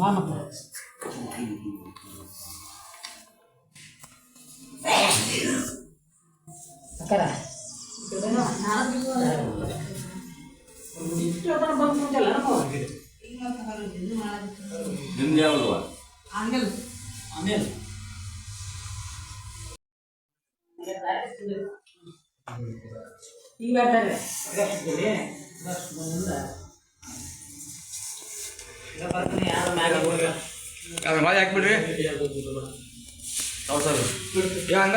ಮಾಮಪ್ಪ ಅಕ್ಕರ ನಿಮ್ದು ಯಾವ್ದು ಆಮೇಲೆ ಈಗ ಬರ್ತಾರೆ ಯಾರು ಮ್ಯಾಗ ಅದು ಮಾಡಿ ಹಾಕ್ಬಿಡ್ರಿ. ಹೌದು ಸರ್ ಯಾ ಹಂಗ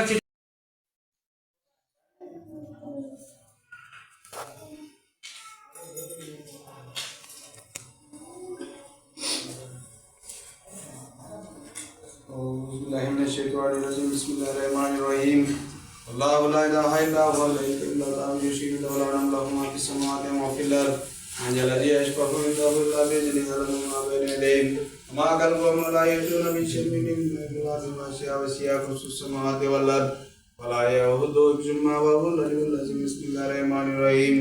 ولا يؤوده حفظهما وهو العلي العظيم بسم الله الرحمن الرحيم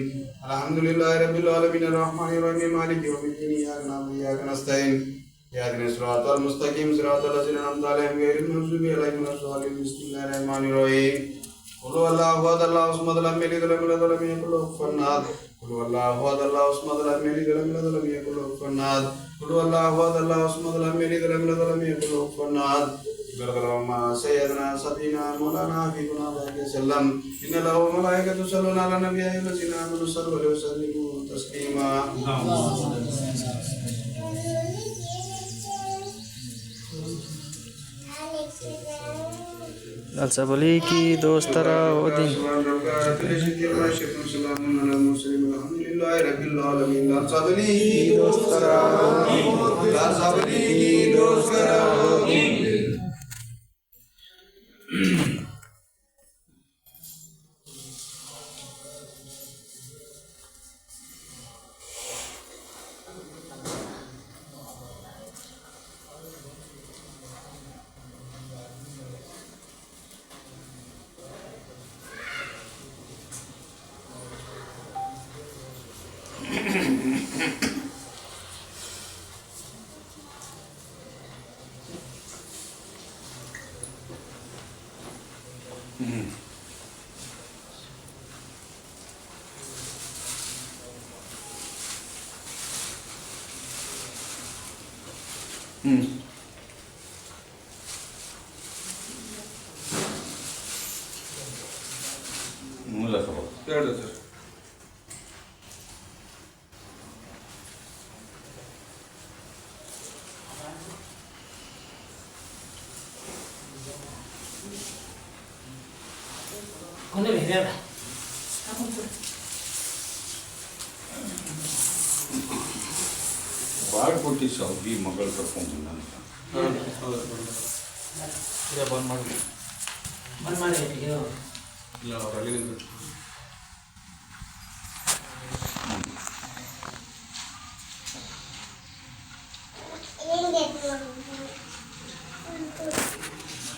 الحمد لله رب العالمين الرحمن الرحيم مالك يوم الدين إياك نعبد وإياك نستعين يهدنا الصراط المستقيم صراط الذين أنعمت عليهم غير المغضوب عليهم ولا الضالين بسم الله الرحمن الرحيم قل هو الله أحد الله الصمد لم يلد ولم يولد ولم يكن له كفوا أحد قل هو الله أحد الله الصمد لم يلد ولم يولد ولم يكن له كفوا أحد قل هو الله أحد الله الصمد لم يلد ولم يولد ولم يكن له كفوا أحد بربرما سيدنا سبينا مولانا في كنا عليك وسلم إن الله وملائكة يصلون على النبي أيها الذين آمنوا صلوا عليه وسلموا تسليما अच्छा बोली कि दोस्त तरह हो दिन दोस्त तरह दोस्त तरह ಕಿ ದೋಸ್ತರ ಓದಿ ಹ್ಞೂ ಮೂಲ ಸಭಾ ಎರಡು ಸರ್ ಕೊಂದ್ರೆ ಹೇಳ ಭಾಳ ಕೊಟ್ಟಿ ಸೌದಿ ಮಗಳು ಕರ್ಕೊಂಡು ನಾನು ಬಂದ್ ಮಾಡಿ ಅಂತ ಇಲ್ಲ ಅವ್ರು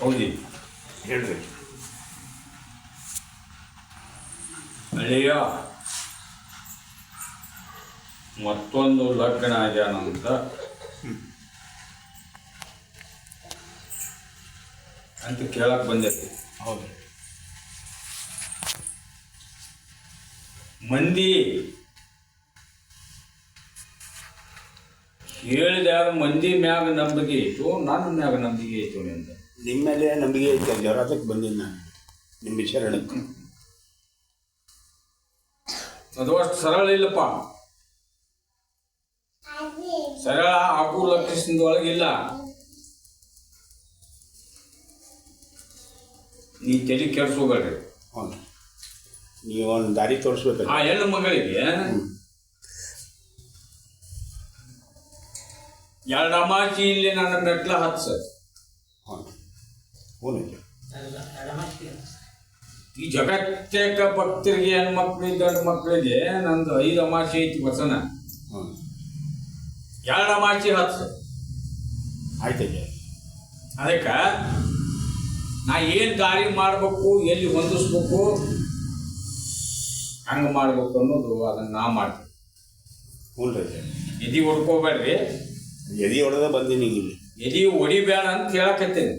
ಹೌದಿ. ಹೇಳ್ರಿ. ಅಳಿಯ ಮತ್ತೊಂದು ಲಗ್ನ ಆಗ್ಯಾನಂತ ಅಂತ. ಕೇಳಕ್ ಬಂದೈತಿ. ಹೌದು. ಮಂದಿ ಹೇಳಿದ ಯಾರು ಮಂದಿ ಮ್ಯಾಗ ನಂಬಿಕೆ ಇತ್ತು ನನ್ನ ಮ್ಯಾಗ ನಂಬಿಕೆ ಇತ್ತು ಅಂತ ನಿಮ್ಮ ಮೇಲೆ ನಂಬಿಕೆ ಇತ್ತು ಜ್ವರ ಅದಕ್ಕೆ ಬಂದಿದ್ದು ನಾನು ನಿಮ್ಮ ಶರಣಕ್ಕೆ ಅದು ಅಷ್ಟು ಸರಳ ಇಲ್ಲಪ್ಪ. ಸರಳ ಹಾಗೂ ಲಕ್ಷಣದ ಒಳಗಿಲ್ಲ ನೀ ತಲೆ ಕೆಡ್ಸೋಗಲ್ರಿ ಹ್ಞೂ ನೀವು ಒಂದು ದಾರಿ ತೋರಿಸ್ಬೇಕು ಆ ಹೆಣ್ಣು ಮಗಳಿಗೆ? ಎರಡು ಅಮಾಚಿ ಇಲ್ಲಿ ನನ್ನ ಮೆಟ್ಲ ಹತ್ತು ಸರ್. ಹ್ಞೂ ಈ ಜಗತ್ತೇಕ ಭಕ್ತರಿಗೆ ಹೆಣ್ಮಕ್ಳಿಗೆ ಗಂಡು ಮಕ್ಕಳಿಗೆ ನಂದು ಐದು ಅಮಾಸೆ ಐತಿ ವಸನ ಎರಡು ಮಾಚಿ ಹತ್ತು. ಆಯ್ತೈತೆ ಅದಕ್ಕೆ ನಾ ಏನು ದಾರಿ ಮಾಡಬೇಕು ಎಲ್ಲಿ ಹೊಂದಿಸ್ಬೇಕು ಹಂಗೆ ಮಾಡ್ಬೇಕು ಅನ್ನೋದು ಅದನ್ನು ನಾ ಮಾಡ್ತೀನಿ. ಹ್ಞೂ ನಿಧಿ ಹುಡ್ಕೋಬೇಡ್ರಿ. ಎದಿ ಹೊಡೆದ ಬಂದೀನಿ ಇಲ್ಲಿ. ಎದಿ ಹೊಡಿಬೇಡ ಅಂತ ಹೇಳಕತ್ತೀನಿ.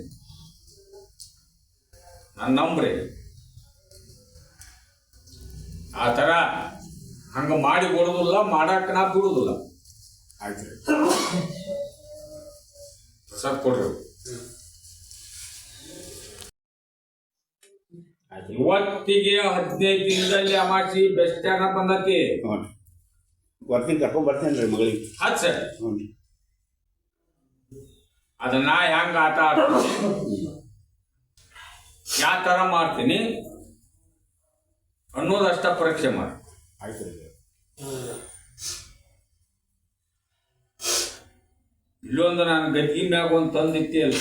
ನಾನು ನಂಬ್ರಿ. ಆ ಥರ ಹಂಗ ಮಾಡಿ ಕೊಡೋದಿಲ್ಲ ಮಾಡಕ್ಕೆ ನಾ ಬಿಡುದಿಲ್ಲ. ಆಯ್ತು. ರೀ ಪ್ರಸಾದ್ ಕೊಡ್ರಿ. ಇವತ್ತಿಗೆ ಹದಿನೈದು ದಿನದಲ್ಲಿ ಅಮಾಸಿ ಬೆಸ್ಟ್ ಬಂದತಿ. ಹ್ಞೂ. ಬರ್ತೀನಿ ಕರ್ಕೊಂಡ್ ಬರ್ತೀನಿ ರೀ ಮಗಳಿಗೆ. ಹತ್ ಸರ್. ಹ್ಞೂ. ಅದನ್ನ ಹೆಂಗ ಆಟ ಆಡ್ತೀನಿ? ಯಾವ ಥರ ಮಾಡ್ತೀನಿ? ಅನ್ನೋದಷ್ಟ ಪರೀಕ್ಷೆ ಮಾಡಿ. ಆಯ್ತು. ರೀ ಇಲ್ಲೊಂದು ನಾನು ಗದ್ದಿ ಮ್ಯಾಗ ಒಂದು ತಂದಿತ್ತಿ ಅಲ್ಲ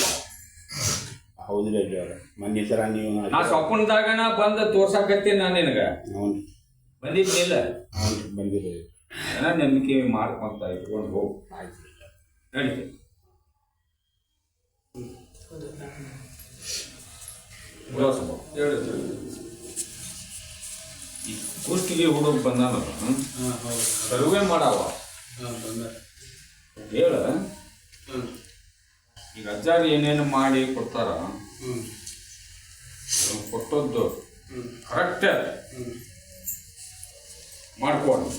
ಹೌದು ರೀ ಅಜ್ಜ ಅವ್ರೆ. ಮೊನ್ನೆ ಸರ ನೀವು ನಾ ಸ್ವಪ್ನದಾಗನ ಬಂದ ತೋರ್ಸಾಕತ್ತೀನಿ ನಾನು ನಿನಗ. ಹ್ಞೂ ಬಂದಿದ್ದಿಲ್ಲ ಹ್ಞೂ ಬಂದಿರಿ ಏನ ನಂಬಿಕೆ ಮಾಡ್ಕೊಂತ ಇಟ್ಕೊಂಡು ಹೋಗು. ಆಯ್ತು. ನಡೀತಿ ಈ ಕುಷ್ಟಿಗೆ ಹುಡುಗ ಬಂದಾನ ಹಾಂ ಹೌದು. ಸರ್ವೆ ಮಾಡಾವ ಹೇಳ. ಈಗ ಅಜ್ಜಾರು ಏನೇನು ಮಾಡಿ ಕೊಡ್ತಾರ? ಅವ್ರು ಕೊಟ್ಟದ್ದು ಕರೆಕ್ಟ್ ಮಾಡ್ಕೊಂಡು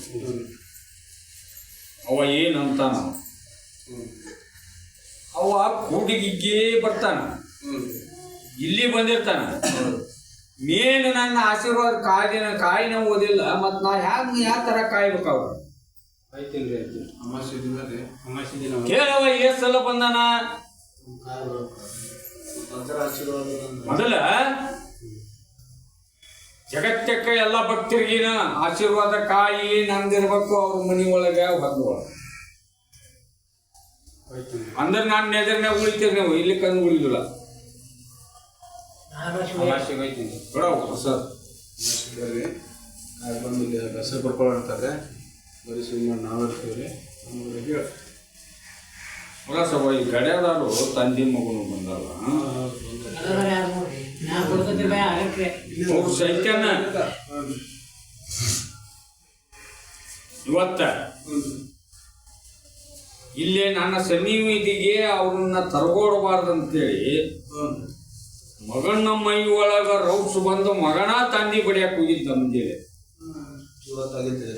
ಅವ ಏನಂತಾನ. ಅವ ಕೂಡಿಗಿಗ್ಗೆ ಬರ್ತಾನ. ಇಲ್ಲಿ ಬಂದಿರ್ತಾನ. ಮೇನ್ ನನ್ನ ಆಶೀರ್ವಾದ ಕಾಯಿನ ಕಾಯಿನ ಓದಿಲ್ಲ ಮತ್ತು ನಾ ಹ್ಯಾಂಗ ಯಾವ ತರ ಕಾಯ್ಬೇಕು ಆಯ್ತೀನಿ ರೀ ಐತಿ ದಿನ ರೀ ದಿನ ಕೇಳವ ಸಲ ಬಂದಾನ? ಮೊದಲ? ಜಗತ್ತಕ್ಕ ಎಲ್ಲ ಭಕ್ತರಿಗಿನ ಆಶೀರ್ವಾದ ಕಾಯಿ ನಂದಿರ್ಬೇಕು ಅವ್ರ ಮನಿ ಒಳಗ ಹೊದ್ದು ಅಂದ್ರ ನಾನ್ ಅಂದ್ರೆ ನಾನು ನೆದರ್ನಾಗ ಉಳಿತೀರಿ ನೀವು. ಇಲ್ಲಿ ಕಂದು ಉಳಿದಿಲ್ಲ. ಹೊಸ ಬಂದು ಹೆಸರು ಬರ್ಕೊಳ್ಳೋಂತಾರೆ ಬರೀ ಸುಮ್ಮನೆ ನಮಗೆ ಈ ಗಡ್ಯಾದಾರು ತಂದೆ ಮಗನು ಬಂದಲ್ಲ ಇವತ್ತ ಇಲ್ಲೇ ನನ್ನ ಸನ್ನಿಹಿತಿಗೆ ಅವ್ರನ್ನ ತರಗೋಡಬಾರ್ದಂತೇಳಿ ಮಗನ ಮೈ ಒಳಗ ರೌಸ್ ಬಂದು ಮಗನ ತಂದಿ ಬಡಿಯಕ್ಕೆ ಹೋಗಿದ್ದ ಮುಂಜಾನೆ. ಇವತ್ತಾಗಿದ್ದೆ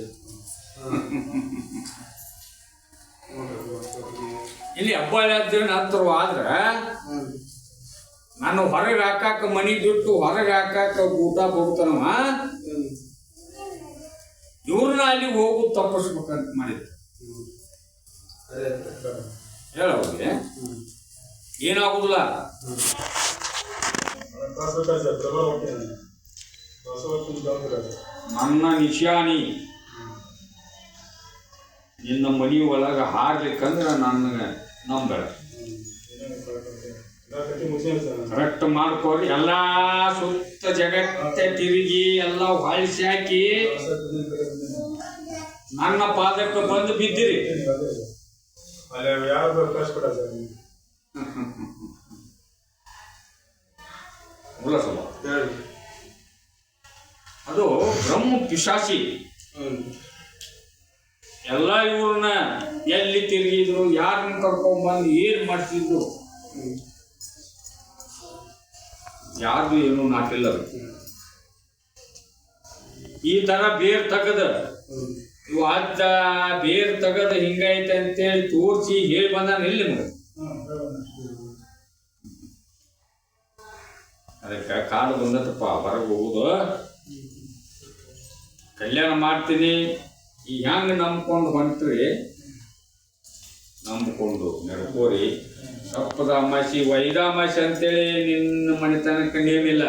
ಇಲ್ಲಿ ಹಬ್ಬ ಹತ್ರ ಆದ್ರೆ ನಾನು ಹೊರಗೆ ಹಾಕಾಕ ಮನಿ ಬಿಟ್ಟು ಹೊರಗೆ ಹಾಕಾಕ ಊಟ ಕೊಡ್ತಾನವ, ಇವ್ರನ್ನ ಅಲ್ಲಿ ಹೋಗು ತಪ್ಪಿಸ್ಬೇಕಂತ ಮಾಡಿದ್ರು ಹೇಳ ಅವ್ರಿಗೆ. ಏನಾಗುದಿಲ್ಲ? ನನ್ನ ನಿಶಾನಿ. ನಿನ್ನ ಮನಿ ಒಳಗೆ ಹಾರ್ಲಿಕ್ಕಂದ್ರ ನನ್ನ ನಂಬೇಡ ಕರೆಕ್ಟ್ ಮಾಡ್ಕೊರಿ ಎಲ್ಲಾ ಸುತ್ತ ಜಗತ್ತೆ ತಿರುಗಿ ಎಲ್ಲ ಹೊಳಿಸಿ ಹಾಕಿ. ನನ್ನ ಪಾದಕ್ಕೆ ಬಂದು ಬಿದ್ದಿರಿ. ಅದು ಬ್ರಹ್ಮ ಪಿಶಾಚಿ. ಎಲ್ಲ ಇವ್ರನ್ನ ಎಲ್ಲಿ ತಿರುಗಿದ್ರು ಯಾರನ್ನ ಕರ್ಕೊಂಡ್ಬಂದು ಏನ್ ಮಾಡ್ತಿದ್ರು? ಯಾರ್ದು ಏನು ನಾಟಿಲ್ಲ. ಈ ತರ ಬೇರ್ ತಗದ. ಇವು ಅಜ್ಜ ಬೇರ್ ತಗದ ಹಿಂಗೈತೆ ಅಂತೇಳಿ ತೋರಿಸಿ ಹೇಳಿ ಬಂದಾನ ಎಲ್ಲಿ ನಿಮ್ಗೆ ಅದಕ್ಕೆ ಕಾಲು ಬಂದತ್ತಪ್ಪ ಹೊರಗೆ ಹೋಗುದು. ಕಲ್ಯಾಣ ಮಾಡ್ತೀನಿ. ಈ ಹೆಂಗ್ ನಂಬ್ಕೊಂಡು ಹೊಂಟ್ರಿ ನಂಬ್ಕೊಂಡು ನಡ್ಕೋರಿ. ತಪ್ಪದ ಅಮಾಸಿ ವೈದ ಅಮಾಸಿ ಅಂತೇಳಿ ನಿನ್ನ ಮನೆತನಕ್ಕೆ ನೇಮಿಲ್ಲ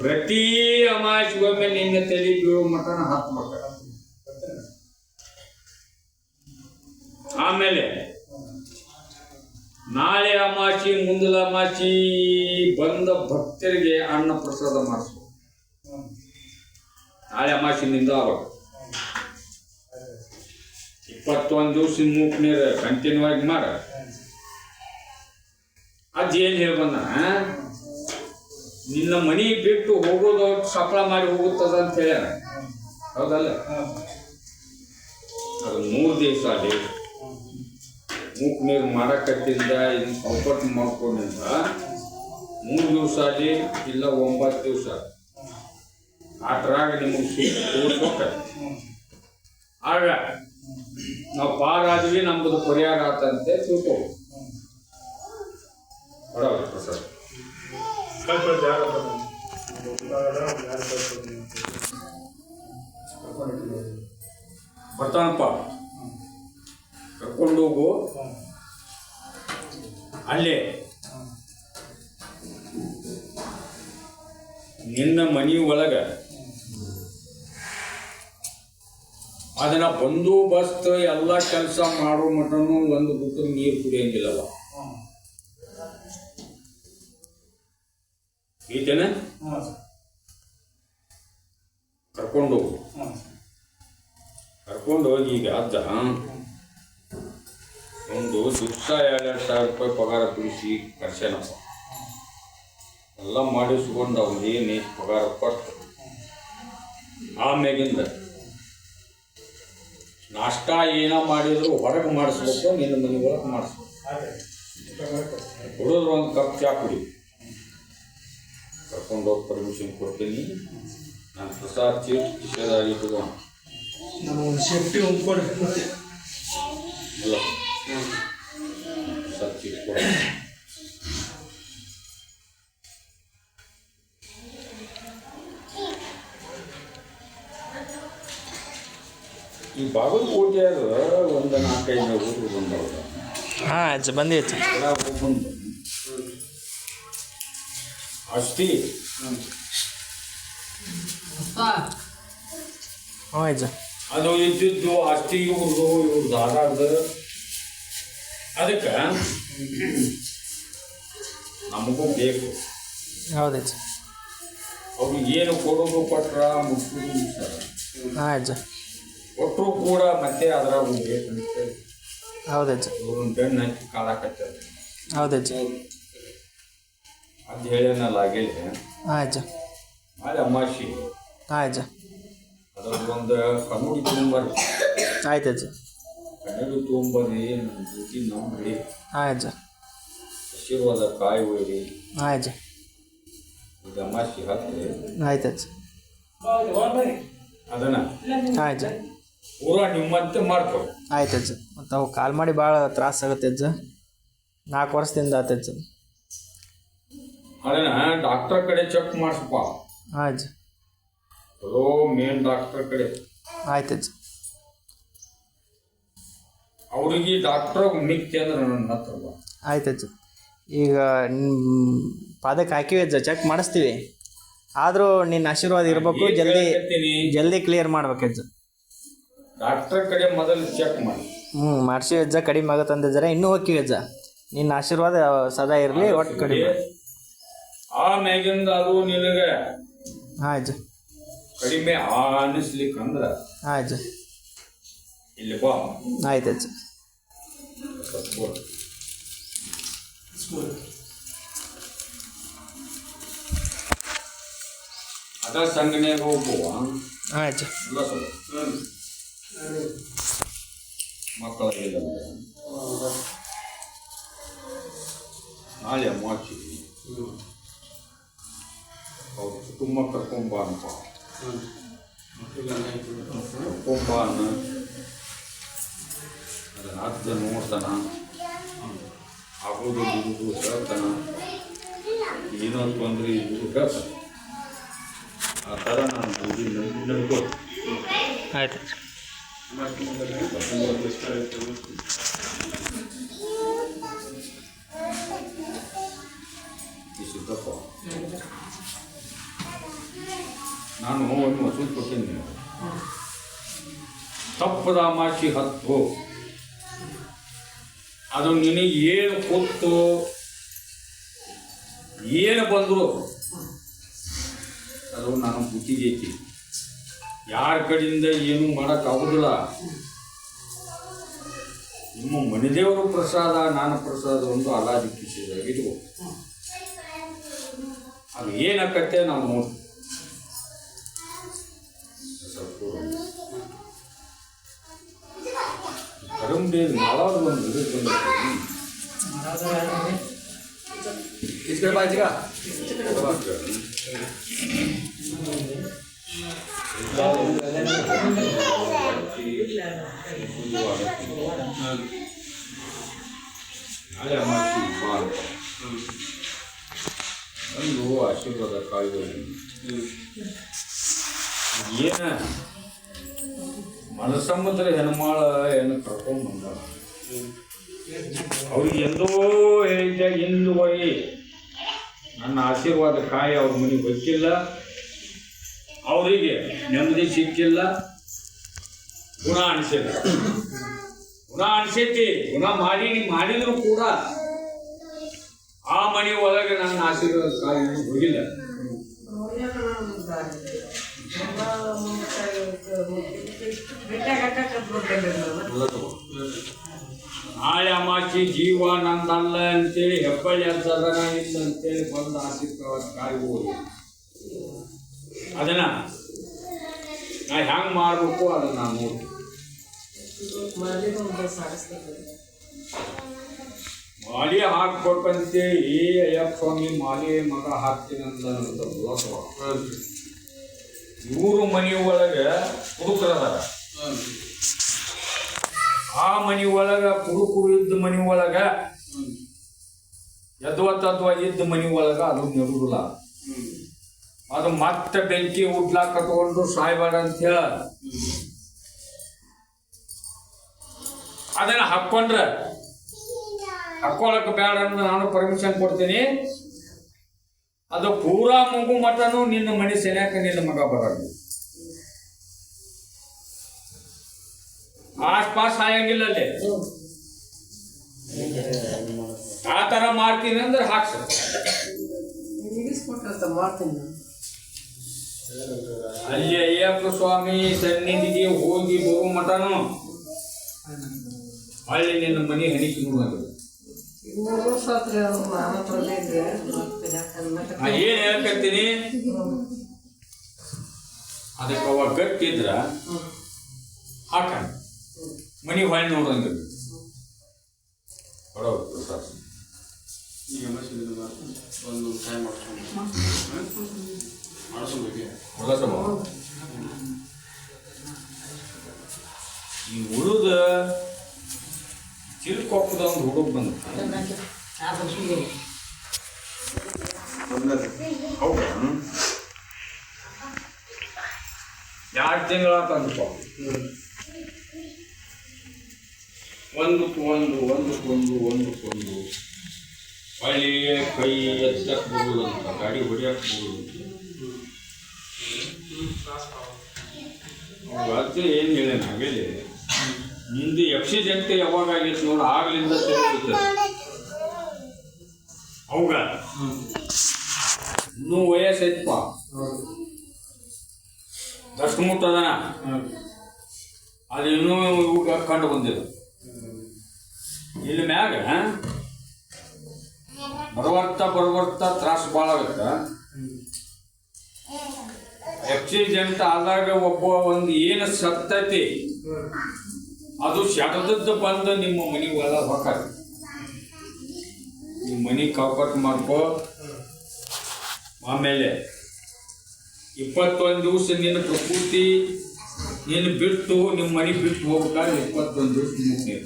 ಪ್ರತಿ ಅಮಾಸಿಗೊಮ್ಮೆ ನಿನ್ನ ತಲೆ ಬೀಳೋ ಮಟನ ಹಾಕ್ಬೇಕ. ಆಮೇಲೆ ನಾಳೆ ಅಮಾಸಿ ಮುಂದಲ ಅಮಾಸಿ ಬಂದ ಭಕ್ತರಿಗೆ ಅನ್ನ ಪ್ರಸಾದ ಮಾಡಿಸ್ಬೇಕು ನಾಳೆ ಅಮಾಸಿನಿಂದ ಅವಾಗ ಇಪ್ಪತ್ತೊಂದು ದಿವಸ ಮೂಕ್ ನೀರು ಕಂಟಿನ್ಯೂ ಆಗಿ ಮಾರ. ಅಜ್ಜ ಏನ್ ಹೇಳಿ ನಿನ್ನ ಮನಿ ಬಿಟ್ಟು ಹೋಗೋದು ಸಫಲ ಮಾಡಿ ಹೋಗುತ್ತದ ಅಂತ ಹೇಳ್ಯಾರ ಹೌದಲ್ಲ? ಅದು ಮೂರು ದಿವಸ ಅಲ್ಲಿ ಮೂಕ್ ನೀರು ಮಾಡಕತ್ತಿಂದ ಇನ್ನು ಕಂಫರ್ಟ್ ಮಾಡ್ಕೊಂಡಿಂದ ಮೂರು ದಿವಸ ಅಲ್ಲಿ ಇಲ್ಲ ಒಂಬತ್ತು ದಿವಸ. ಅದ್ರಾಗ ನಿಮಗೆ ತೋರಿಸ್ಬೇಕು ಆಗ ನಾವು ಪಾರಾದ್ವಿ ನಮ್ದು ಪರಿಹಾರ ಆತಂತೆ ತಿಳ್ಕೊ ಬರ್ತಾನಪ್ಪ. ಕರ್ಕೊಂಡು ಹೋಗು. ಅಲ್ಲೇ. ನಿನ್ನ ಮನೆ ಒಳಗ ಅದನ್ನ ಬಂದೋಬಸ್ತ್ ಎಲ್ಲ ಕೆಲಸ ಮಾಡೋ ಮಟನು ಒಂದು ಗುಟ್ಟು ನೀರು ಕುಡಿಯಂಗಿಲ್ಲವ. ಈತೇನ ಕರ್ಕೊಂಡು ಹೋಗು. ಕರ್ಕೊಂಡು ಹೋಗಿ ಈಗ ಅಜ್ಜ ಒಂದು ದಿವಸ ಎರಡೆರಡು ಸಾವಿರ ರೂಪಾಯಿ ಪಗಾರ ಕುಡಿಸಿ ಕರ್ಸ್ಯಾನಪ್ಪ ಎಲ್ಲ ಮಾಡಿಸ್ಕೊಂಡು ಅವ್ನು ಏನು ಪಗಾರ ಕೊಟ್ಟು. ಆಮ್ಯಾಗಿಂದ ನಾಷ್ಟ ಏನೋ ಮಾಡಿದ್ರು ಹೊರಗೆ ಮಾಡಿಸ್ಬೇಕು ನಿನ್ನ ಮನೆ ಒಳಗೆ ಮಾಡಿಸ್ಬೇಕು. ಹುಡುಗರು ಒಂದು ಕಪ್ ಚಾ ಕುಡಿ. ಕರ್ಕೊಂಡು ಹೋಗಿ ಪರ್ಮಿಷನ್ ಕೊಡ್ತೀನಿ. ನಾನು ಪ್ರಸಾದ್ ಚೀಟ್ ನಮಗೊಂದು ಸೇಫ್ಟಿ ಹೊಂದ್ಕೊಡಿ ಮತ್ತೆ ಇಲ್ಲ ಪ್ರಸಾದ್ ಚೀಟ್ ಕೊಡ. ಈ ಬಾಗಲಕೋಟೆ ಒಂದು ನಾಲ್ಕೈದು ಊರು ಬಂದವ್ರ. ಹಾಂ ಅಜ್ಜ ಬಂದೈತಿ ಬಂದು ಅಷ್ಟೇ. ಹ್ಞೂ ಅಜ್ಜ ಅದು ಇದ್ದಿದ್ದು ಅಷ್ಟಿ ಇವ್ರದ್ದು ಇವ್ರದ್ದು ಆಡಾಡ್ದು ಅದಕ್ಕೆ ನಮಗೂ ಬೇಕು. ಹೌದಜ್ಜ ಅವ್ರಿಗೆ ಏನು ಕೊಡೋದು ಕೊಟ್ರ ಮುಟ್ಟು ಹಾಂ ಅಜ್ಜ ಕೊಟ್ಟರು ಕೂಡ ಮತ್ತೆ ಅದರ ಹೌದಜ್ಜ ಬೆನ್ನು ಹಚ್ಚಿ ಕಾಳಾಕತ್ತಾರ ಹೌದಜ್ಜ ಅದು ಹೇಳೇನಲ್ಲ ಆಗೇಳಿ ಹಾಂ ಅಜ್ಜ. ನಾಳೆ ಅಮಾಶಿ ಹಾಂ ಅಜ್ಜ. ಒಂದು ಕನ್ನಡಿ ತೊಗೊಂಬರ್ರಿ ಆಯ್ತು ಅಜ್ಜ. ಕನ್ನಡಿ ತೊಗೊಂಬರ್ರಿ ನಮ್ಮ ಜೊತೆ ನಡಿ ಹಾಂ ಅಜ್ಜ. ಆಶೀರ್ವಾದ ಕಾಯಿ ಒಯ್ರಿ ಹಾಂ ಅಜ್ಜ. ಇದು ಅಮಾಶಿ ಹಾಕ್ರಿ. ಆಯ್ತು ಅಜ್ಜ. ಅದನ್ನ. ಹಾಂ ಅಜ್ಜ. ಪೂರಾ ನಿಮ್ಮಂತೆ ಮಾಡ್ಕೊ ಆಯ್ತು ಅಜ್ಜ. ಮತ್ತು ಅವು ಕಾಲ್ ಮಾಡಿ ಭಾಳ ತ್ರಾಸ ಆಗುತ್ತೆ ಅಜ್ಜ. ನಾಲ್ಕು ವರ್ಷದಿಂದ ಆತ ಅಜ್ಜ. ಅದನ್ನ ಡಾಕ್ಟರ್ ಕಡೆ ಚೆಕ್ ಮಾಡಿಸಪ್ಪ. ಹಾಂ ಅಜ್ಜ. ಚಲೋ ಮೇನ್ ಡಾಕ್ಟರ್ ಕಡೆ. ಆಯ್ತು ಅಜ್ಜ. ಅವ್ರಿಗೆ ಡಾಕ್ಟರ್ ಮಿಕ್ಕಿ ಅಂದ್ರೆ ನನ್ನ ಹತ್ರ ಬಾ. ಆಯ್ತು ಅಜ್ಜ. ಈಗ ನಿಮ್ಮ ಪಾದಕ್ಕೆ ಹಾಕಿವಿ ಅಜ್ಜ ಚೆಕ್ ಮಾಡಿಸ್ತೀವಿ. ಆದರೂ ನಿನ್ನ ಆಶೀರ್ವಾದ ಇರಬೇಕು ಜಲ್ದಿ ಹೇಳಕತ್ತೀನಿ? ಜಲ್ದಿ ಕ್ಲಿಯರ್ ಮಾಡ್ಬೇಕು ಅಜ್ಜ. ಡಾಕ್ಟರ್ ಕಡೆ ಮೊದಲು ಚೆಕ್ ಮಾಡಿ. ಹ್ಞೂ ಮಾಡಿಸಿ ಅಜ್ಜ ಕಡಿಮೆ ಆಗುತ್ತೆ ಜರ. ಇನ್ನೂ ಹೋಗಿ ಅಜ್ಜ ನಿನ್ನ ಆಶೀರ್ವಾದ ಸದಾ ಇರಲಿ ಒಟ್ಟು ಕಡಿಮೆ. ಆಮ್ಯಾಗಿಂದ ಅದು ನಿನಗೆ ಹಾಂ ಅಜ್ಜ. ಕಡಿಮೆ ಅನಿಸ್ಲಿಕ್ಕಂದ್ರ ಹಾಂ ಅಜ್ಜ. ಇಲ್ಲಿ ಬಾ. ಆಯ್ತು ಅಜ್ಜ. ಅದ ಸಂಘನೆಗೆ ಹೋಗುವ. ಹಾಂ ಅಜ್ಜ. ಮಕ್ಕಳಿಲ್ಲ ನಾಳೆ ಅಮಾವಾಸ್ಯೆ ಅವ್ರ ಕುಟುಂಬ ಕರ್ಕೊಂಬ ಅಂತ ಕರ್ಕೊಂಬ ಅನ್ನ ಅಜ್ಜ ನೋಡ್ತಾನ ಆಗೋದು ಇರುವುದು ಹೇಳ್ತಾನ ಏನೋ ತೊಂದರೆ ಇದು ಹೇಳ್ತಾನೆ ಆ ಥರ ನಾನು ನಡ್ಕೊಂಡು ಆಯ್ತು. ನಾನು ಒಂದು ಮಸೂದ್ ನಿನಗೆ. ತಪ್ಪದ ಮಾಸಿ ಹತ್ತು. ಅದು ನಿನಗೆ ಏನು ಕೂತು ಏನು ಬಂದರು? ಅದು ನಾನು ಬುದ್ಧಿಗೆ ಐತಿ ಯಾರ ಕಡೆಯಿಂದ ಏನೂ ಮಾಡೋಕ್ಕಾಗೋದಿಲ್ಲ ನಿಮ್ಮ ಮನೆದೇವರು ಪ್ರಸಾದ ನಾನು ಪ್ರಸಾದ ಒಂದು ಅಲಾದಿಕ್ಕಿಸಿದಾಗಿದ್ವು ಅದು ಏನಕ್ಕತ್ತೆ ನಾವು ನೋಡಿ ಕರಂಬೇದು ಒಂದು ಇಸ್ಕೊಳ್ಬಾ ಒಂದು ಆಶೀರ್ವಾದ ಕಾಯ್ಬೋದು ಏನ? ಮನಸಮ್ಮದ್ರ ಹೆಣ್ಮಾಳ ಏನು ಕರ್ಕೊಂಡು ಬಂದಾಳ ಅವ್ರಿಗೆ ಎಂದೋ ಹೇಳಿದ್ದೆ ಎಂದು ಹೋಗಿ ನನ್ನ ಆಶೀರ್ವಾದ ಕಾಯಿ ಅವ್ರ ಮನೆಗೆ ಬಚ್ಚಿಲ್ಲ ಅವರಿಗೆ ನೆಮ್ಮದಿ ಸಿಕ್ಕಿಲ್ಲ ಗುಣ ಅನಿಸಿಲ್ಲ ಗುಣ ಅನಿಸೈತಿ ಗುಣ ಮಾಡಿ ಮಾಡಿದ್ರು ಕೂಡ ಆ ಮನೆ ಒಳಗೆ ನನ್ನ ಆಶೀರ್ವಾದ ಕಾಯಿ ಹೋಗಿಲ್ಲ. ನಾಳೆ ಅಮಾಚಿ ಜೀವ ನಂದಲ್ಲ ಅಂತೇಳಿ ಹೆಬ್ಬಳ್ಳಿ ಅಂತೇಳಿ ಬಂದ ಆಶೀರ್ವಾದ ಕಾಯಿ ಹೋಗಿ ಅದನ್ನ ನಾ ಹ್ಯಾಂಗೆ ಮಾಡಬೇಕು ಅದನ್ನ ನಾನು ನೋಡಿ. ಮಾಲಿ ಏ ಅಯ್ಯಪ್ಪ ಸ್ವಾಮಿ ಮಾಲಿ ಮಗ ಹಾಕ್ತೀನಿ ಅಂತ ಇವರು ಮನೆ ಒಳಗೆ ಹುಡುಕರದಾರ. ಆ ಮನೆ ಒಳಗೆ ಕುಡುಕರು ಇದ್ದ ಮನೆ ಒಳಗೆ ಎದ್ವ ತದ್ವ ಇದ್ದ ಮನೆ ಒಳಗೆ ಅದು ನೆಡುದಿಲ್ಲ. ಅದು ಮತ್ತೆ ಬೆಂಕಿ ಉಡ್ಲಾಕ ಕಟ್ಕೊಂಡು ಸಾಯ್ಬೇಡ ಅಂತ ಹೇಳ ಅದನ್ನ ಹಾಕೊಂಡ್ರ ಹಾಕೊಳಕ್ ಬೇಡ ಅಂತ ನಾನು ಪರ್ಮಿಷನ್ ಕೊಡ್ತೀನಿ. ಅದು ಪೂರಾ ಮಗು ಮಟನು ನಿನ್ನ ಮನೆ ಸೆನ್ಯಾಕ ನಿನ್ನ ಮಗ ಬರಲ್ಲ ಆಸ್ಪಾಸ್ ಆಯಂಗಿಲ್ಲ ಅಲ್ಲಿ. ಆ ತರ ಮಾಡ್ತೀನಿ ಅಂದ್ರೆ ಹಾಕ್ಸ. ಅಲ್ಲಿ ಅಯ್ಯಪ್ಪ ಸ್ವಾಮಿ ಸನ್ನಿಧಿಗೆ ಹೋಗಿ ಬರೋ ಮಠನು. ಅಲ್ಲಿ ನಿನ್ನ ಮನೆ ಹಣಿಕೆ ನೋಡುವುದು ನಾ ಏನ್ ಹೇಳ್ಕತ್ತೀನಿ? ಅದಕ್ಕೆ ಅವ ಗಟ್ಟಿದ್ರ ಹಾಕ. ಮನಿ ಹೊಳೆ ನೋಡಂಗ ಕೊಡೋ ಪ್ರಸಾದ್. ಈಗ ಒಂದು ಟೈಮ್ ಮಾಡ್ಕೊಂಡು. ಈ ಹುಡುಗ ಚಿಲ್ಕೊಪ್ಪದ ಒಂದು ಹುಡುಗ ಬಂದ. ಎರಡು ತಿಂಗಳ ತಂದು ಒಂದಕ್ಕೆ ಒಂದು ಒಂದಕ್ಕೆ ಒಂದು ಒಂದಕ್ಕೆ ಒಂದು ಹೊಳ್ಳಿ ಕೈ ಎತ್ತಕ್ಕೆ ಬರುವುದಂತ ಗಾಡಿ ಹೊಡಿಯಕ್ಕೆ ಬರುದು ಅದೇ ಏನು ಹೇಳ ಹಾಗೇಳಿ, ನಿಂದು ಎಕ್ಸಿಡೆಂಟ್ ಯಾವಾಗ ಆಗೈತೆ ನೋಡು, ಆಗ್ಲಿಂದ ತಿರುಗುತ್ತೆ ಅವಾಗ ಇನ್ನೂ ವಯಸ್ಸೈತಪ್ಪ. ದಷ್ಟು ಮುಟ್ಟದನ. ಅದು ಇನ್ನೂ ಇವಾಗ ಕಂಡು ಬಂದಿಲ್ಲ. ಇಲ್ಲಿ ಮ್ಯಾಗ ಬರವರ್ತ ಬರವರ್ತ ತ್ರಾಸ ಭಾಳ ಆಗತ್ತ. ಆಕ್ಸಿಡೆಂಟ್ ಆದಾಗ ಒಬ್ಬ ಒಂದು ಏನು ಸತ್ತೈತಿ ಅದು ಶಟದದ್ದು ಬಂದು ನಿಮ್ಮ ಮನೆ ಒಳ ಹೊಕ್ಕ ನಿಮ್ಮ ಮನೆ ಕಾಪಟ್ ಮಾಡ್ಕೋ. ಆಮೇಲೆ ಇಪ್ಪತ್ತೊಂದು ದಿವಸ ನಿನ್ನ ಪ್ರಕೃತಿ ನಿನ್ನ ಬಿಟ್ಟು ನಿಮ್ಮ ಮನೆ ಬಿಟ್ಟು ಹೋಗ್ಬೇಕಾದ್ರೆ ಇಪ್ಪತ್ತೊಂದು ದಿವಸ ಮುಗ್ನಿ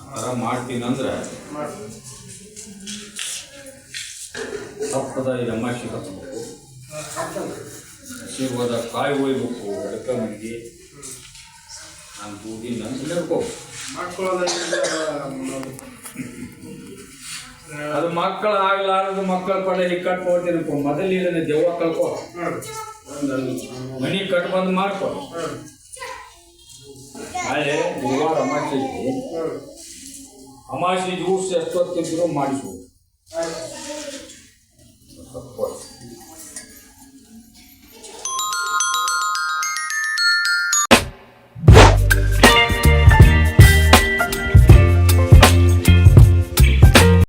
ಆ ಥರ ಮಾಡ್ತೀನಿ. ಅಂದ್ರೆ ತಪ್ಪದ ಹಚ್ಚಬೇಕು ಆಶೀರ್ವಾದ ಕಾಯಿ ಒಯ್ಬೇಕು ಅಡಕ ಮನೆಗೆ ನಾನು ಕೂಡಿ ನಾನು ಹಿಡ್ಕೋ. ಅದು ಮಕ್ಕಳು ಆಗ್ಲಾರದು ಮಕ್ಕಳ ಪಡೆ ಈಗ ಕೊಡ್ತೀನಪ್ಪ ಮೊದಲು ಇದನ್ನ ದೆವ್ವ ಕಳ್ಕೊ. ಮನಿ ಕಟ್ ಬಂದು ಮಾಡ್ಕೊ. ನಾಳೆ ಗುರುವಾರ ಅಮಾಸೆ ಅಮಾಸೆ ಜ್ಯೂಸ್ ಎಷ್ಟೊತ್ತಿದ್ರು ಮಾಡಿಸು? 我。